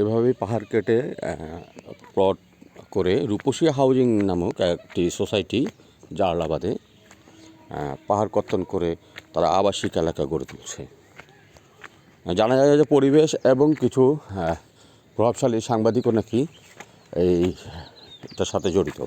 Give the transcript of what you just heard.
এভাবেই পাহাড় কেটে প্লট করে রূপসী হাউজিং নামক একটি সোসাইটি জালালাবাদে পাহাড় কর্তন করে তারা আবাসিক এলাকা গড়ে তুলছে। জানা যায় যে পরিবেশ এবং কিছু প্রভাবশালী সাংবাদিকও নাকি এই, এটার সাথে জড়িত।